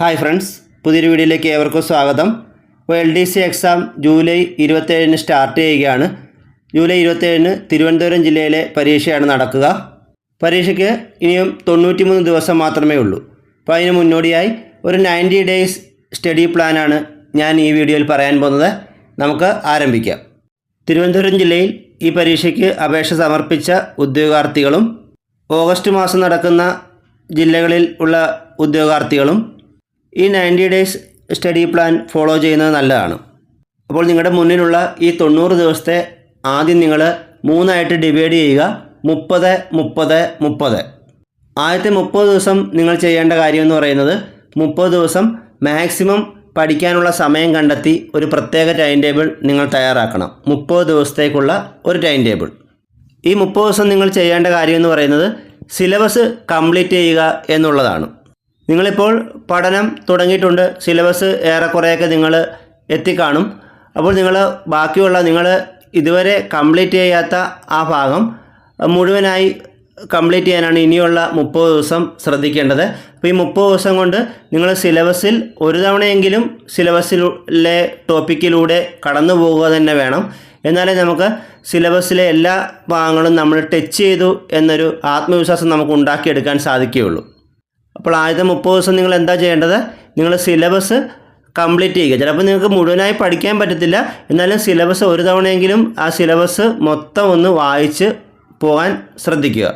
Hi friends പുതിയൊരു വീഡിയോയിലേക്ക് ഏവർക്കും സ്വാഗതം. ഇപ്പോൾ L D C exam July ഇരുപത്തേഴിന് start ചെയ്യുകയാണ്. ജൂലൈ ഇരുപത്തേഴിന് തിരുവനന്തപുരം ജില്ലയിലെ പരീക്ഷയാണ് നടക്കുക. പരീക്ഷയ്ക്ക് ഇനിയും തൊണ്ണൂറ്റിമൂന്ന് ദിവസം മാത്രമേ ഉള്ളൂ. അപ്പോൾ അതിന് മുന്നോടിയായി ഒരു നയന്റി ഡേയ്സ് സ്റ്റഡി പ്ലാനാണ് ഞാൻ ഈ വീഡിയോയിൽ പറയാൻ പോകുന്നത്. നമുക്ക് ആരംഭിക്കാം. തിരുവനന്തപുരം ജില്ലയിൽ ഈ പരീക്ഷയ്ക്ക് അപേക്ഷ സമർപ്പിച്ച ഉദ്യോഗാർത്ഥികളും ഓഗസ്റ്റ് മാസം നടക്കുന്ന ജില്ലകളിൽ ഉള്ള ഉദ്യോഗാർത്ഥികളും ഈ ninety days study plan follow ചെയ്യുന്നത് നല്ലതാണ്. അപ്പോൾ നിങ്ങളുടെ മുന്നിലുള്ള ഈ തൊണ്ണൂറ് ദിവസത്തെ ആദ്യം നിങ്ങൾ മൂന്നായിട്ട് ഡിവൈഡ് ചെയ്യുക. മുപ്പത് മുപ്പത് മുപ്പത്. ആദ്യത്തെ മുപ്പത് ദിവസം നിങ്ങൾ ചെയ്യേണ്ട കാര്യം എന്ന് പറയുന്നത് മുപ്പത് ദിവസം മാക്സിമം പഠിക്കാനുള്ള സമയം കണ്ടെത്തി ഒരു പ്രത്യേക ടൈം ടേബിൾ നിങ്ങൾ തയ്യാറാക്കണം. മുപ്പത് ദിവസത്തേക്കുള്ള ഒരു ടൈം ടേബിൾ ഈ മുപ്പത് ദിവസം നിങ്ങൾ ചെയ്യേണ്ട കാര്യം എന്ന് പറയുന്നത് സിലബസ് കംപ്ലീറ്റ് ചെയ്യുക എന്നുള്ളതാണ്. നിങ്ങളിപ്പോൾ പഠനം തുടങ്ങിയിട്ടുണ്ട്. സിലബസ് ഏറെക്കുറെയൊക്കെ നിങ്ങൾ എത്തിക്കാണും. അപ്പോൾ നിങ്ങൾ ബാക്കിയുള്ള നിങ്ങൾ ഇതുവരെ കംപ്ലീറ്റ് ചെയ്യാത്ത ആ ഭാഗം മുഴുവനായി കംപ്ലീറ്റ് ചെയ്യാനാണ് ഇനിയുള്ള മുപ്പത് ദിവസം ശ്രദ്ധിക്കേണ്ടത്. അപ്പോൾ ഈ മുപ്പത് ദിവസം കൊണ്ട് നിങ്ങൾ സിലബസിൽ ഒരു തവണയെങ്കിലും സിലബസിലെ ടോപ്പിക്കിലൂടെ കടന്നു പോകുക തന്നെ വേണം. എന്നാലേ നമുക്ക് സിലബസിലെ എല്ലാ ഭാഗങ്ങളും നമ്മൾ ടച്ച് ചെയ്തു എന്നൊരു ആത്മവിശ്വാസം നമുക്ക് ഉണ്ടാക്കിയെടുക്കാൻ സാധിക്കുകയുള്ളൂ. അപ്പോൾ ആദ്യത്തെ മുപ്പത് ദിവസം നിങ്ങൾ എന്താ ചെയ്യേണ്ടത്? നിങ്ങൾ സിലബസ് കംപ്ലീറ്റ് ചെയ്യുക. ചിലപ്പോൾ നിങ്ങൾക്ക് മുഴുവനായി പഠിക്കാൻ പറ്റത്തില്ല. എന്നാലും സിലബസ് ഒരു തവണയെങ്കിലും ആ സിലബസ് മൊത്തം ഒന്ന് വായിച്ച് പോകാൻ ശ്രദ്ധിക്കുക.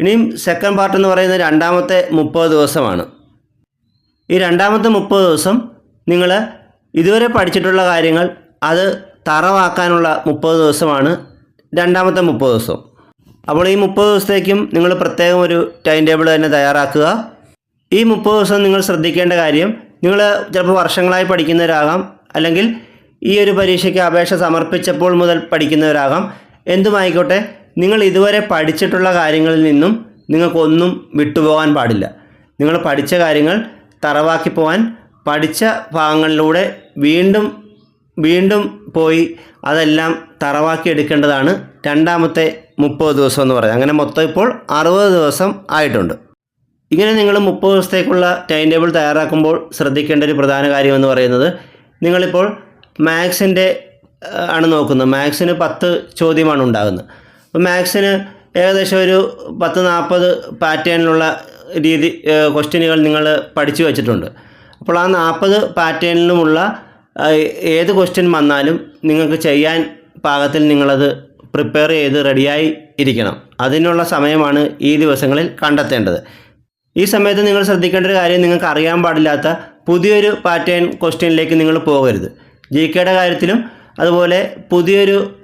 ഇനിയും സെക്കൻഡ് പാർട്ട് എന്ന് പറയുന്നത് രണ്ടാമത്തെ മുപ്പത് ദിവസമാണ്. ഈ രണ്ടാമത്തെ മുപ്പത് ദിവസം നിങ്ങൾ ഇതുവരെ പഠിച്ചിട്ടുള്ള കാര്യങ്ങൾ അത് തറവാക്കാനുള്ള മുപ്പത് ദിവസമാണ് രണ്ടാമത്തെ മുപ്പത് ദിവസം. അപ്പോൾ ഈ മുപ്പത് ദിവസത്തേക്കും നിങ്ങൾ പ്രത്യേകം ഒരു ടൈം ടേബിൾ തന്നെ തയ്യാറാക്കുക. ഈ മുപ്പത് ദിവസം നിങ്ങൾ ശ്രദ്ധിക്കേണ്ട കാര്യം നിങ്ങൾ ചിലപ്പോൾ വർഷങ്ങളായി പഠിക്കുന്നവരാകാം അല്ലെങ്കിൽ ഈ ഒരു പരീക്ഷയ്ക്ക് അപേക്ഷ സമർപ്പിച്ചപ്പോൾ മുതൽ പഠിക്കുന്നവരാകാം. എന്തുമായിക്കോട്ടെ നിങ്ങൾ ഇതുവരെ പഠിച്ചിട്ടുള്ള കാര്യങ്ങളിൽ നിന്നും നിങ്ങൾക്കൊന്നും വിട്ടുപോകാൻ പാടില്ല. നിങ്ങൾ പഠിച്ച കാര്യങ്ങൾ തറവാക്കി പോകാൻ പഠിച്ച ഭാഗങ്ങളിലൂടെ വീണ്ടും വീണ്ടും പോയി അതെല്ലാം തറവാക്കി എടുക്കേണ്ടതാണ് രണ്ടാമത്തെ മുപ്പത് ദിവസം എന്ന് പറയുന്നത് അങ്ങനെ മൊത്തം ഇപ്പോൾ അറുപത് ദിവസം ആയിട്ടുണ്ട്. ഇങ്ങനെ നിങ്ങൾ മുപ്പത് ദിവസത്തേക്കുള്ള ടൈം ടേബിൾ തയ്യാറാക്കുമ്പോൾ ശ്രദ്ധിക്കേണ്ട ഒരു പ്രധാന കാര്യം എന്ന് പറയുന്നത് നിങ്ങളിപ്പോൾ മാത്സിന്റെ ആണ് നോക്കുന്നത്. മാത്സിന് പത്ത് ചോദ്യമാണ് ഉണ്ടാകുന്നത്. അപ്പോൾ മാത്സിന് ഏകദേശം ഒരു പത്ത് നാൽപ്പത് പാറ്റേണിലുള്ള രീതി ക്വസ്റ്റ്യനുകൾ നിങ്ങൾ പഠിച്ചു വച്ചിട്ടുണ്ട്. അപ്പോൾ ആ നാൽപ്പത് പാറ്റേണിലുമുള്ള ഏത് ക്വസ്റ്റ്യൻ വന്നാലും നിങ്ങൾക്ക് ചെയ്യാൻ പാകത്തിൽ നിങ്ങളത് പ്രിപ്പയർ ചെയ്ത് റെഡിയായി ഇരിക്കണം. അതിനുള്ള സമയമാണ് ഈ ദിവസങ്ങളിൽ കണ്ടെത്തേണ്ടത്. ഈ സമയത്ത് നിങ്ങൾ ശ്രദ്ധിക്കേണ്ട ഒരു കാര്യം നിങ്ങൾക്ക് അറിയാൻ പാടില്ലാത്ത പുതിയൊരു പാറ്റേൺ ക്വസ്റ്റ്യനിലേക്ക് നിങ്ങൾ പോകരുത്. ജി കെയുടെ കാര്യത്തിലും അതുപോലെ പുതിയൊരു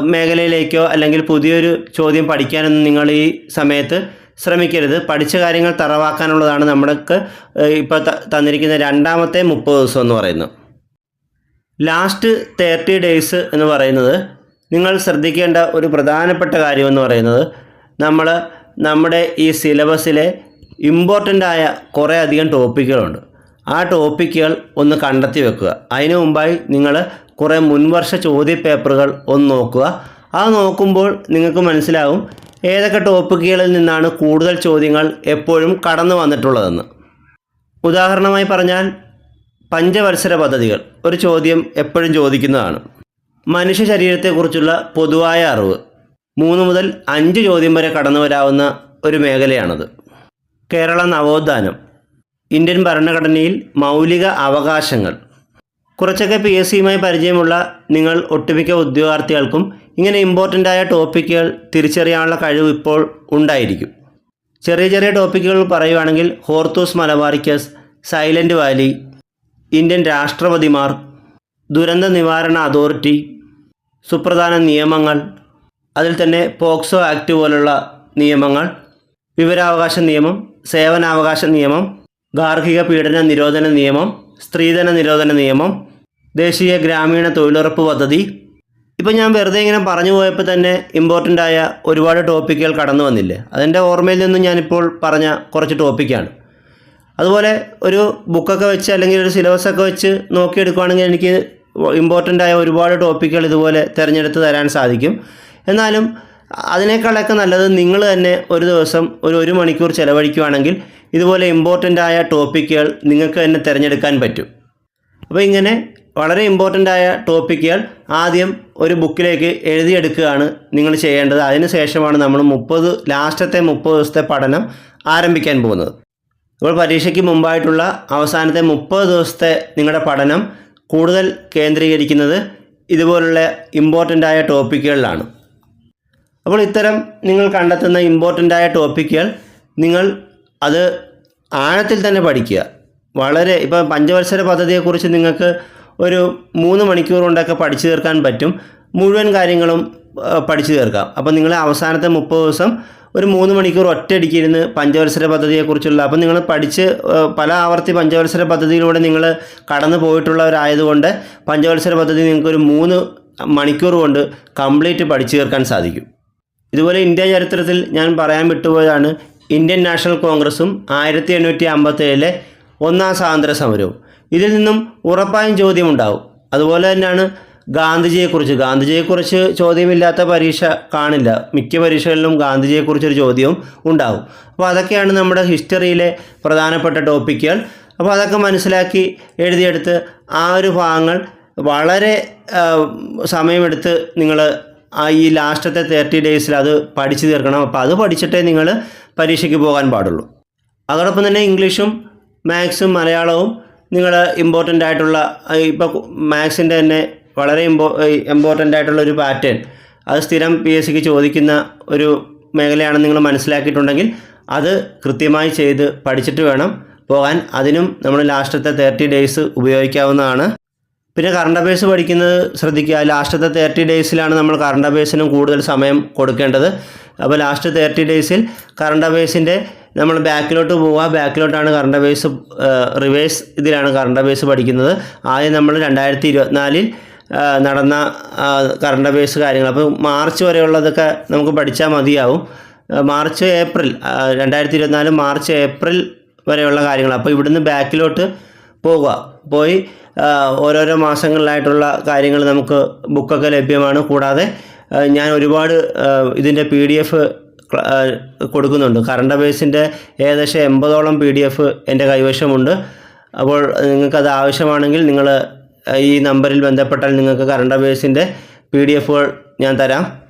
മേഖലയിലേക്കോ അല്ലെങ്കിൽ പുതിയൊരു ചോദ്യം പഠിക്കാനൊന്നും നിങ്ങൾ ഈ സമയത്ത് ശ്രമിക്കരുത്. പഠിച്ച കാര്യങ്ങൾ തറവാക്കാനുള്ളതാണ് നമ്മൾക്ക് ഇപ്പോൾ തന്നിരിക്കുന്ന രണ്ടാമത്തെ മുപ്പത് ദിവസം എന്ന് പറയുന്നത്. ലാസ്റ്റ് തേർട്ടി ഡേയ്സ് എന്ന് പറയുന്നത് നിങ്ങൾ ശ്രദ്ധിക്കേണ്ട ഒരു പ്രധാനപ്പെട്ട കാര്യമെന്ന് പറയുന്നത് നമ്മൾ നമ്മുടെ ഈ സിലബസിലെ ഇമ്പോർട്ടന്റ് ആയ കുറേ അധികം ടോപ്പിക്കുകളുണ്ട് ആ ടോപ്പിക്കുകൾ ഒന്ന് കണ്ടെത്തി വെക്കുക. അതിനു മുമ്പായി നിങ്ങൾ കുറേ മുൻവർഷ ചോദ്യ പേപ്പറുകൾ ഒന്ന് നോക്കുക. അത് നോക്കുമ്പോൾ നിങ്ങൾക്ക് മനസ്സിലാവും ഏതൊക്കെ ടോപ്പിക്കുകളിൽ നിന്നാണ് കൂടുതൽ ചോദ്യങ്ങൾ എപ്പോഴും കടന്നു വന്നിട്ടുള്ളതെന്ന്. ഉദാഹരണമായി പറഞ്ഞാൽ പഞ്ചവത്സര പദ്ധതികൾ. ഒരു ചോദ്യം എപ്പോഴും ചോദിക്കുന്നതാണ്. മനുഷ്യ ശരീരത്തെക്കുറിച്ചുള്ള പൊതുവായ അറിവ്. മൂന്ന് മുതൽ അഞ്ച് ചോദ്യം വരെ കടന്നു വരാവുന്ന ഒരു മേഖലയാണത്. കേരള നവോത്ഥാനം. ഇന്ത്യൻ ഭരണഘടനയിൽ മൗലിക അവകാശങ്ങൾ. കുറച്ചൊക്കെ പി എസ് സിയുമായി പരിചയമുള്ള നിങ്ങൾ ഒട്ടുമിക്ക ഉദ്യോഗാർത്ഥികൾക്കും ഇങ്ങനെ ഇമ്പോർട്ടന്റ് ആയ ടോപ്പിക്കുകൾ തിരിച്ചറിയാനുള്ള കഴിവ് ഇപ്പോൾ ഉണ്ടായിരിക്കും. ചെറിയ ചെറിയ ടോപ്പിക്കുകൾ പറയുവാണെങ്കിൽ Hortus Malabaricus Silent Valley Indian രാഷ്ട്രപതിമാർ ദുരന്ത നിവാരണ അതോറിറ്റി സുപ്രധാന നിയമങ്ങൾ അതിൽ തന്നെ പോക്സോ ആക്ട് പോലുള്ള നിയമങ്ങൾ വിവരാവകാശ നിയമം സേവനാവകാശ നിയമം ഗാർഹിക പീഡന നിരോധന നിയമം സ്ത്രീധന നിരോധന നിയമം ദേശീയ ഗ്രാമീണ തൊഴിലുറപ്പ് പദ്ധതി. ഇപ്പം ഞാൻ വെറുതെ ഇങ്ങനെ പറഞ്ഞു പോയപ്പോൾ തന്നെ ഇമ്പോർട്ടന്റ് ആയ ഒരുപാട് ടോപ്പിക്കുകൾ കടന്നു വന്നില്ലേ? അതിന്റെ ഓർമ്മയിൽ നിന്നും ഞാനിപ്പോൾ പറഞ്ഞ കുറച്ച് ടോപ്പിക്കാണ് അതുപോലെ ഒരു ബുക്കൊക്കെ വെച്ച് അല്ലെങ്കിൽ ഒരു സിലബസ് ഒക്കെ വെച്ച് നോക്കിയെടുക്കുകയാണെങ്കിൽ എനിക്ക് ഇമ്പോർട്ടന്റ് ആയ ഒരുപാട് ടോപ്പിക്കുകൾ ഇതുപോലെ തിരഞ്ഞെടുത്ത് തരാൻ സാധിക്കും. എന്നാലും അതിനേക്കാളൊക്കെ നല്ലത് നിങ്ങൾ തന്നെ ഒരു ദിവസം ഒരു ഒരു മണിക്കൂർ ചിലവഴിക്കുകയാണെങ്കിൽ ഇതുപോലെ ഇമ്പോർട്ടന്റ് ആയ ടോപ്പിക്കുകൾ നിങ്ങൾക്ക് തന്നെ തിരഞ്ഞെടുക്കാൻ പറ്റും. അപ്പോൾ ഇങ്ങനെ വളരെ ഇമ്പോർട്ടന്റ് ആയ ടോപ്പിക്കുകൾ ആദ്യം ഒരു ബുക്കിലേക്ക് എഴുതിയെടുക്കുകയാണ് നിങ്ങൾ ചെയ്യേണ്ടത്. അതിനുശേഷമാണ് നമ്മൾ മുപ്പത് ലാസ്റ്റത്തെ മുപ്പത് ദിവസത്തെ പഠനം ആരംഭിക്കാൻ പോകുന്നത്. ഇപ്പോൾ പരീക്ഷയ്ക്ക് മുമ്പായിട്ടുള്ള അവസാനത്തെ മുപ്പത് ദിവസത്തെ നിങ്ങളുടെ പഠനം കൂടുതൽ കേന്ദ്രീകരിക്കുന്നത് ഇതുപോലുള്ള ഇമ്പോർട്ടന്റ് ആയ ടോപ്പിക്കുകളിലാണ് അപ്പോൾ ഇത്തരം നിങ്ങൾ കണ്ടെത്തുന്ന ഇമ്പോർട്ടന്റ് ആയ ടോപ്പിക്കുകൾ നിങ്ങൾ അത് ആഴത്തിൽ തന്നെ പഠിക്കുക. വളരെ ഇപ്പോൾ പഞ്ചവത്സര പദ്ധതിയെക്കുറിച്ച് നിങ്ങൾക്ക് ഒരു മൂന്ന് മണിക്കൂർ കൊണ്ടൊക്കെ പഠിച്ചു തീർക്കാൻ പറ്റും. മുഴുവൻ കാര്യങ്ങളും പഠിച്ചു തീർക്കാം. അപ്പോൾ നിങ്ങൾ അവസാനത്തെ മുപ്പത് ദിവസം ഒരു മൂന്ന് മണിക്കൂർ ഒറ്റയടിക്കിരുന്ന് പഞ്ചവത്സര പദ്ധതിയെക്കുറിച്ചുള്ള അപ്പം നിങ്ങൾ പഠിച്ച് പല ആവർത്തി പഞ്ചവത്സര പദ്ധതിയിലൂടെ നിങ്ങൾ കടന്നു പോയിട്ടുള്ളവരായതുകൊണ്ട് പഞ്ചവത്സര പദ്ധതി നിങ്ങൾക്കൊരു മൂന്ന് മണിക്കൂർ കൊണ്ട് കംപ്ലീറ്റ് പഠിച്ചു തീർക്കാൻ സാധിക്കും. ഇതുപോലെ ഇന്ത്യ ചരിത്രത്തിൽ ഞാൻ പറയാൻ വിട്ടുപോയതാണ് ഇന്ത്യൻ നാഷണൽ കോൺഗ്രസും ആയിരത്തി എണ്ണൂറ്റി അമ്പത്തേഴിലെ ഒന്നാം സ്വാതന്ത്ര്യ സമരവും ഇതിൽ നിന്നും ഉറപ്പായും ചോദ്യമുണ്ടാവും. അതുപോലെ തന്നെയാണ് ഗാന്ധിജിയെക്കുറിച്ച്. ഗാന്ധിജിയെക്കുറിച്ച് ചോദ്യമില്ലാത്ത പരീക്ഷ കാണില്ല. മിക്ക പരീക്ഷകളിലും ഗാന്ധിജിയെക്കുറിച്ചൊരു ചോദ്യവും ഉണ്ടാവും. അപ്പോൾ അതൊക്കെയാണ് നമ്മുടെ ഹിസ്റ്ററിയിലെ പ്രധാനപ്പെട്ട ടോപ്പിക്കുകൾ. അപ്പോൾ അതൊക്കെ മനസ്സിലാക്കി എഴുതിയെടുത്ത് ആ ഒരു ഭാഗങ്ങൾ വളരെ സമയമെടുത്ത് നിങ്ങൾ ആ ഈ ലാസ്റ്റത്തെ തേർട്ടി ഡേയ്സിൽ അത് പഠിച്ചു തീർക്കണം. അപ്പോൾ അത് പഠിച്ചിട്ടേ നിങ്ങൾ പരീക്ഷയ്ക്ക് പോകാൻ പാടുള്ളൂ. അതോടൊപ്പം തന്നെ ഇംഗ്ലീഷും മാത്സും മലയാളവും നിങ്ങൾ ഇമ്പോർട്ടന്റ് ആയിട്ടുള്ള ഇപ്പോൾ മാത്സിന്റെ തന്നെ വളരെ ഇമ്പോ ഇമ്പോർട്ടന്റ് ആയിട്ടുള്ള ഒരു പാറ്റേൺ അത് സ്ഥിരം പി എസ് സിക്ക് ചോദിക്കുന്ന ഒരു മേഖലയാണെന്ന് നിങ്ങൾ മനസ്സിലാക്കിയിട്ടുണ്ടെങ്കിൽ അത് കൃത്യമായി ചെയ്ത് പഠിച്ചിട്ട് വേണം പോകാൻ. അതിനും നമ്മൾ ലാസ്റ്റത്തെ തേർട്ടി ഡേയ്സ് ഉപയോഗിക്കാവുന്നതാണ്. പിന്നെ കറണ്ട് അഫയേഴ്സ് പഠിക്കുന്നത് ശ്രദ്ധിക്കുക. ലാസ്റ്റത്തെ തേർട്ടി ഡേയ്സിലാണ് നമ്മൾ കറണ്ട് അഫയേഴ്സിനും കൂടുതൽ സമയം കൊടുക്കേണ്ടത്. അപ്പോൾ ലാസ്റ്റ് തേർട്ടി ഡേയ്സിൽ കറണ്ട് അഫയേഴ്സിന്റെ നമ്മൾ ബാക്കിലോട്ട് പോവുക. ബാക്കിലോട്ടാണ് കറണ്ട് അഫയേഴ്സ് റിവേഴ്സ് ഇതിലാണ് കറണ്ട് അഫയേഴ്സ് പഠിക്കുന്നത്. ആദ്യം നമ്മൾ രണ്ടായിരത്തി ഇരുപത്തിനാലിൽ നടന്ന കറണ്ട് അഫയേഴ്സ് കാര്യങ്ങൾ. അപ്പോൾ മാർച്ച് വരെയുള്ളതൊക്കെ നമുക്ക് പഠിച്ചാൽ മതിയാവും. മാർച്ച് ഏപ്രിൽ രണ്ടായിരത്തി ഇരുപത്തിനാല് മാർച്ച് ഏപ്രിൽ വരെയുള്ള കാര്യങ്ങൾ. അപ്പോൾ ഇവിടുന്ന് ബാക്കിലോട്ട് പോവുക. പോയി ഓരോരോ മാസങ്ങളിലായിട്ടുള്ള കാര്യങ്ങൾ നമുക്ക് ബുക്കൊക്കെ ലഭ്യമാണ്. കൂടാതെ ഞാൻ ഒരുപാട് ഇതിന്റെ പി ഡി എഫ് കൊടുക്കുന്നുണ്ട്. കറണ്ട് അഫയേഴ്സിന്റെ ഏകദേശം എൺപതോളം പി ഡി എഫ് എന്റെ കൈവശമുണ്ട്. അപ്പോൾ നിങ്ങൾക്കത് ആവശ്യമാണെങ്കിൽ നിങ്ങൾ ഈ നമ്പറിൽ ബന്ധപ്പെട്ടാൽ നിങ്ങൾക്ക് കറണ്ട് അഫയേഴ്സിന്റെ പി ഡി എഫുകൾ ഞാൻ തരാം.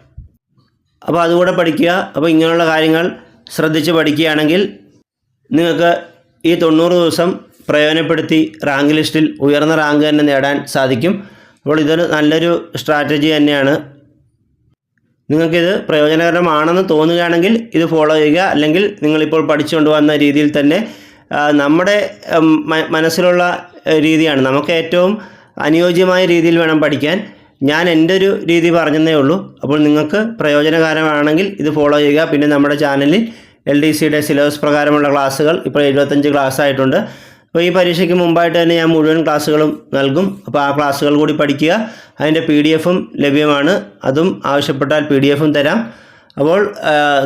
അപ്പോൾ അതുകൂടെ പഠിക്കുക. അപ്പോൾ ഇങ്ങനെയുള്ള കാര്യങ്ങൾ ശ്രദ്ധിച്ച് പഠിക്കുകയാണെങ്കിൽ നിങ്ങൾക്ക് ഈ തൊണ്ണൂറ് ദിവസം പ്രയോജനപ്പെടുത്തി റാങ്ക് ലിസ്റ്റിൽ ഉയർന്ന റാങ്ക് തന്നെ നേടാൻ സാധിക്കും. അപ്പോൾ ഇതൊരു നല്ലൊരു സ്ട്രാറ്റജി തന്നെയാണ്. നിങ്ങൾക്കിത് പ്രയോജനകരമാണെന്ന് തോന്നുകയാണെങ്കിൽ ഇത് ഫോളോ ചെയ്യുക. അല്ലെങ്കിൽ നിങ്ങളിപ്പോൾ പഠിച്ചുകൊണ്ട് വന്ന രീതിയിൽ തന്നെ നമ്മുടെ മനസ്സിലുള്ള രീതിയാണ്. നമുക്ക് ഏറ്റവും അനുയോജ്യമായ രീതിയിൽ വേണം പഠിക്കാൻ. ഞാൻ എന്റെ ഒരു രീതി പറഞ്ഞതേ ഉള്ളൂ. അപ്പോൾ നിങ്ങൾക്ക് പ്രയോജനകരമാണെങ്കിൽ ഇത് ഫോളോ ചെയ്യുക. പിന്നെ നമ്മുടെ ചാനലിൽ എൽ ഡി സിയുടെ സിലബസ് പ്രകാരമുള്ള ക്ലാസ്സുകൾ ഇപ്പോൾ എഴുപത്തഞ്ച് ക്ലാസ് ആയിട്ടുണ്ട്. അപ്പോൾ ഈ പരീക്ഷയ്ക്ക് മുമ്പായിട്ട് തന്നെ ഞാൻ മുഴുവൻ ക്ലാസ്സുകളും നൽകും. അപ്പോൾ ആ ക്ലാസ്സുകൾ കൂടി പഠിക്കുക. അതിന്റെ പി ഡി എഫും ലഭ്യമാണ്. അതും ആവശ്യപ്പെട്ടാൽ പി ഡി എഫും തരാം. അപ്പോൾ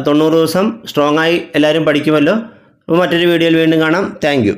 തൊണ്ണൂറ് ദിവസം സ്ട്രോങ് ആയി എല്ലാവരും പഠിക്കുമല്ലോ. അപ്പോൾ മറ്റൊരു വീഡിയോയിൽ വീണ്ടും കാണാം. താങ്ക്